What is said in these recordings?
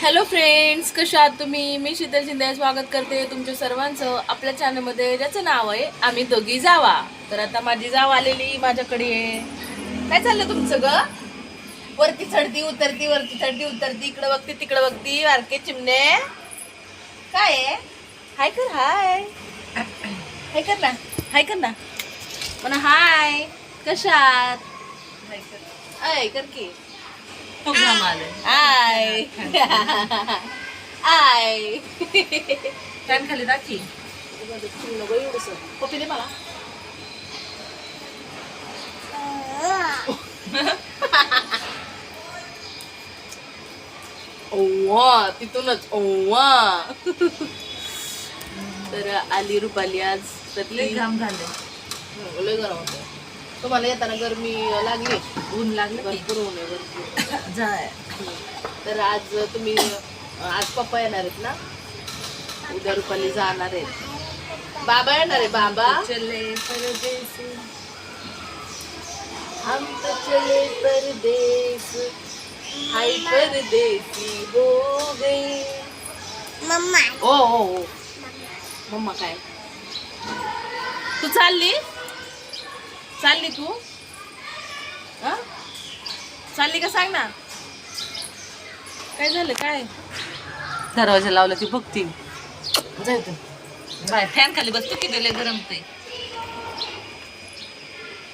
Hello friends कशा आहात तुम्ही? मी शीतल शिंदे. स्वागत करते तुमच्या सर्वांचं आपल्या चॅनलमध्ये ज्याचं नाव आहे आम्ही दोघी जावा. तर आता माझी जाव आलेली माझ्याकडे आहे. काय चाललं तुमचं ग? वरती चढती उतरती वरती चढती उतरती इकडं बघती तिकडं बघती वारके चिमणे. काय आहे? हाय कर हाय हाय कर ना. हाय कर ना. म्हणा हाय कशात हाय कर की. प्रोग्राम आले आय आय फॅन खाली दाखी पप्पी दे मला. ओवा तिथूनच ओवा तर आली रुपाली आज. तर लय ती घाम झाले हो, लय गरम होतं. तुम्हाला येताना गरमी लागली ऊन लागलं भरपूर ऊन आहे भरपूर. जाय. तर आज तुम्ही आज पप्पा येणार आहेत ना? उद्या रुपाली जाणार आहेत. बाबा येणार आहे बाबा? चले परदेसी हम तो चले परदेस हाय परदेसी हो गई मम्मा. ओ ओ ओ. मम्मा काय? तू चालली? चालली तू? हा? चालली का सांग ना. काय झालं काय? दरवाजा लावला ती बघती. जाय तू बाय फॅन खाली बसतो की दिले गरम ते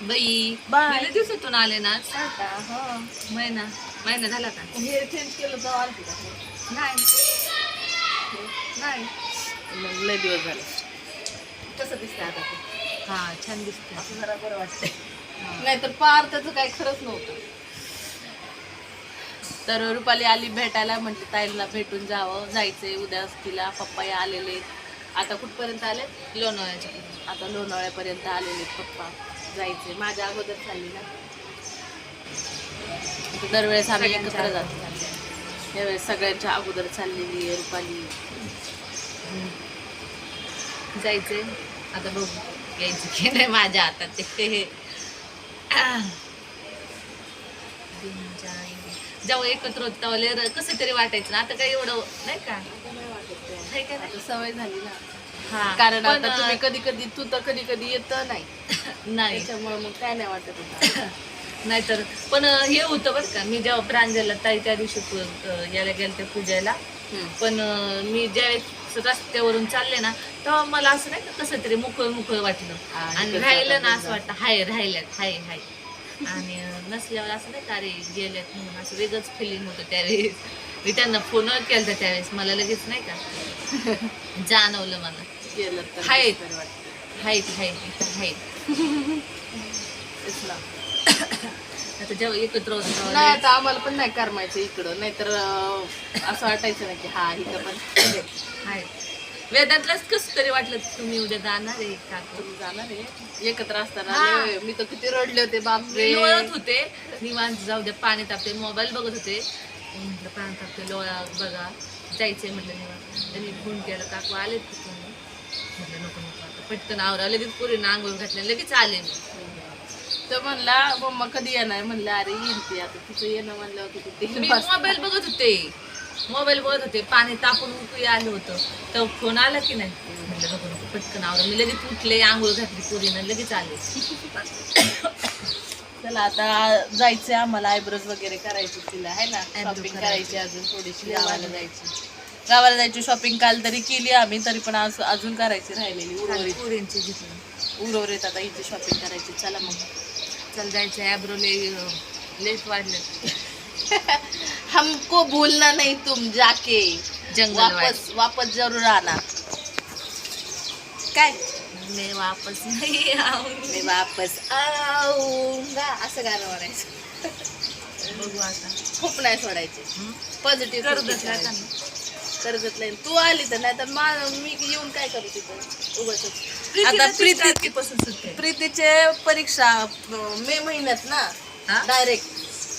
बाई बाय. गेल्या दिवसातून आले ना आज. हा. महिना महिना झाला का? हे चेंज केलं तर आलती का? नाही. नाही. मग लय दिवस झाले. कसं दिसतंय आता. ते? हा छान दिसते असं जरा बरं वाटतंय. नाहीतर पार त्याचं काही खरंच नव्हतं. तर रुपाली आली भेटायला म्हटलं ताईला भेटून जावं. जायचंय उद्या तिला पप्पा या आलेले. आता कुठपर्यंत आले? लोणावळ्याच्या आता लोणावळ्यापर्यंत आलेले पप्पा. जायचे माझ्या अगोदर चालली ना. दरवेळेस आम्ही एकत्र जातो. यावेळेस सगळ्यांच्या अगोदर चाललेली आहे रुपाली. जायचंय. आता बघू. यायचं की नाही माझ्या हातात ते जेव्हा एकत्र होत तेव्हा कसं तरी वाटायचं ना आता काय एवढं नाही का? नाही? सवय झाली ना. हा. कारण आता तुम्ही कधी कधी तू तर कधी कधी येत नाही. नाही. त्याच्यामुळे मग काय नाही वाटत होतं नाहीतर पण हे होतं बरं का मी जेव्हा प्रांजलला ताई त्या दिवशी याला गेले ते पूजायला पण मी ज्यावेळेस रस्त्यावरून चालले ना तेव्हा मला असं नाही का कसं तरी मुकळ मुकळ वाटलं. आणि राहिलं ना असं वाटतं हाय राहिल्यात हाय हाय. आणि नसल्यावर असं नाही का अरे गेल्यात म्हणून असं वेगळंच फिलिंग होतं त्यावेळेस. मी त्यांना फोन केलं त्यावेळेस मला लगेच नाही का जाणवलं मला. गेलं हाय. हायत तेच ना. आता जेव्हा एकत्र होतो नाही आता आम्हाला पण नाही करमायचं इकडं. नाहीतर असं वाटायचं ना की हा इथं पण. वेदांतलाच कसं तरी वाटलं तुम्ही उद्या जाणार आहे का? जाणार आहे. एकत्र असताना मी तर किती रडले होते बापरे. लोळत होते. निवांत जाऊ द्या पाणी तापते मोबाईल बघत होते. म्हटलं पाणी तापते लोळा बघा. जायचंय म्हटलं निवांत. त्यांनी फोन केला काकू आलेत की तुम्ही? म्हटलं नको नको आता पटकन आवरा. लगेच पुरी आंघोळ घातल्या लगेच आले मी. तर म्हणला मम्मा कधी येणार? म्हणलं अरे येईल ती आता. तिचं येणं म्हणलं की ते तीन मी वाजता. मोबाईल बघत होते. मोबाईल बघत होते पाणी तापून उकळी आलं होतं. तर फोन आला की नाही? म्हटलं नको नको पटकन आवरा. मी लगेच उठले आंघोळ घातली पुरीनं लगेच आले. चला आता जायचंय आम्हाला आयब्रोज वगैरे करायची तिला आहे ना? शॉपिंग करायची. अजून थोडीशी गावाला जायची. गावाला जायची शॉपिंग काल तरी केली आम्ही तरी पण आज अजून करायची राहिलेली उर्वरित. पुरींची घेतली उर्वरित आता इथे शॉपिंग करायची. चला मग. चल जायचं ॲब्रो ले लेट वाढले हमको भूलना नहीं तुम जाके। जंगल वापस वापस जरूर आना। काय? मैं वापस नहीं आऊंगी। मी वापस आऊंगा असं गाणं म्हणायचं. बघू आता. खूप नाही सोडायचे? पॉझिटिव्ह कर्जत लाईन तू आली तर नाही तर मा- मी येऊन काय करू तिथं उगाच आता प्रीती. प्रीतीचे परीक्षा मे महिन्यात ना? डायरेक्ट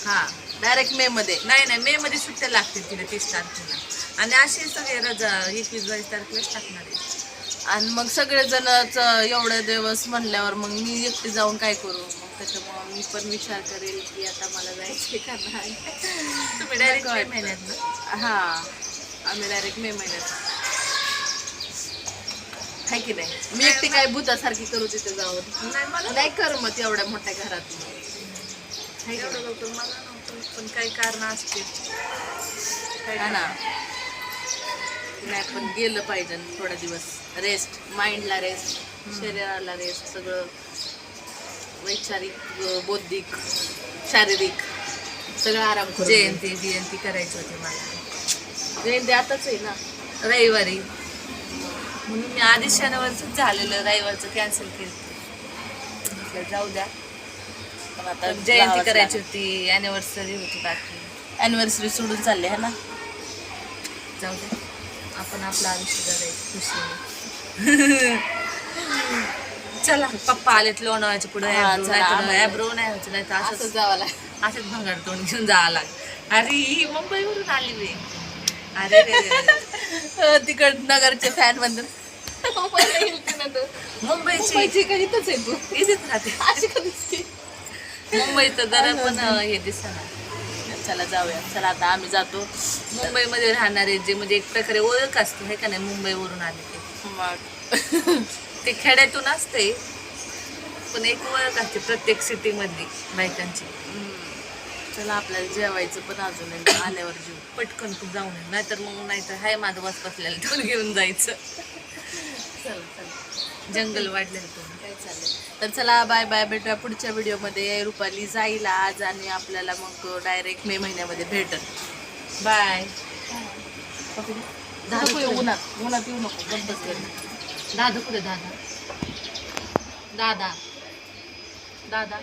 हा. डायरेक्ट मे मध्ये. नाही नाही मे मध्ये सुट्ट्या लागतील तिला तीस तारखेला. आणि असे सगळे रजा एकवीस बावीस तारखेलाच टाकणार आहे. आणि मग सगळेजणच एवढे दिवस म्हणल्यावर मग मी एकटी जाऊन काय करू? मग त्याच्यामुळं मी पण विचार करेल की आता मला जायचे का नाही. तुम्ही डायरेक्ट मे. महिन्यात ना? हा आम्ही डायरेक्ट मे महिन्यात. आहे की नाही? मी एकटी काय भूतासारखी करू तिथे जाऊन? नाही मला नाही कर मग एवढ्या मोठ्या घरात हाय एवढं? लवकर मला नव्हतं पण काही कारण असतील. हा ना. नाही पण गेलं पाहिजे थोडा दिवस. रेस्ट माइंडला रेस्ट शरीराला रेस्ट सगळं वैचारिक बौद्धिक शारीरिक सगळं आराम जयंती बियंती करायची होती मला. जयंती आताच आहे ना. रविवारी. म्हणून मी आधी शनिवारच झालेलं रविवारचं कॅन्सल केलं. म्हटलं जाऊ द्या. पण आता जयंती करायची होती अॅनिव्हर्सरी होती बाकी. अॅनिव्हर्सरी सोडून चालले है ना? जाऊ दे. आपण आपलं आयुष्य जगायचं खुशीने चला पप्पा आलेत लोणावळ्याच्या पुढे ॲब्रो नाही नाही तर असं असंच जावं लागेल. असंच भंगार तोंड घेऊन जावं लागेल. अरे ही मुंबईवरून आली रे अरे रे. तिकड नगरचे फॅन म्हणतात. मुंबईची मुंबईची का इथंच आहे तू? इथेच राहते. अशी का. मुंबईत जरा पण हे दिसणार चला जाऊया. चला आता आम्ही जातो. मुंबईमध्ये राहणारे जे म्हणजे एक प्रकारे ओळख असते हे का नाही? मुंबईवरून आले ते. मग. ते खेड्यातून असते पण एक ओळख असते प्रत्येक सिटी मधली बायकांची. चला आपल्याला जेवायचं पण अजून. आल्यावर जेऊ पटकन खूप जाऊन ये. नाहीतर मग नाहीतर हाय माझं बस बसलेलं ठेवून घेऊन जायचं. चला चला. जंगल वाढलेलं तो काय चाललंय. तर चला बाय बाय भेटूया पुढच्या व्हिडिओमध्ये. रुपाली जाईल आज आणि आपल्याला मग डायरेक्ट मे महिन्यामध्ये भेटत बाय येऊ उन्हात उन्हात येऊ नको दादा कुठे दादा दादा. दादा.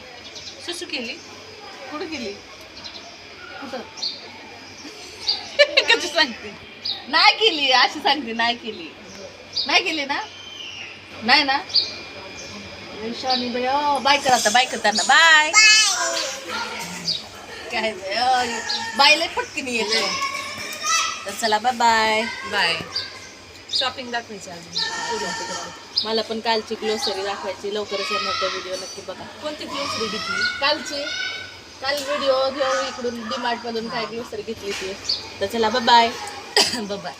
सुसू केली? कुठं गेली? कुठं? कशी सांगते? नाही केली अशी सांगते नाही केली. नाही केली ना? नाही ना? शनी बाई ओ बाय कर आता बाय काय बायला पटकन येते तर चला बाय बाय बाय शॉपिंग दाखवायची अजून. मला पण कालची ग्लोसरी दाखवायची. लवकरच येणार तो व्हिडिओ नक्की बघा. कोणती ग्लोसरी घेतली? कालची? काल व्हिडिओ घेऊ इकडून डीमार्ट मधून काय ग्लोसरी घेतली ती? तर चला बाय बाय बाय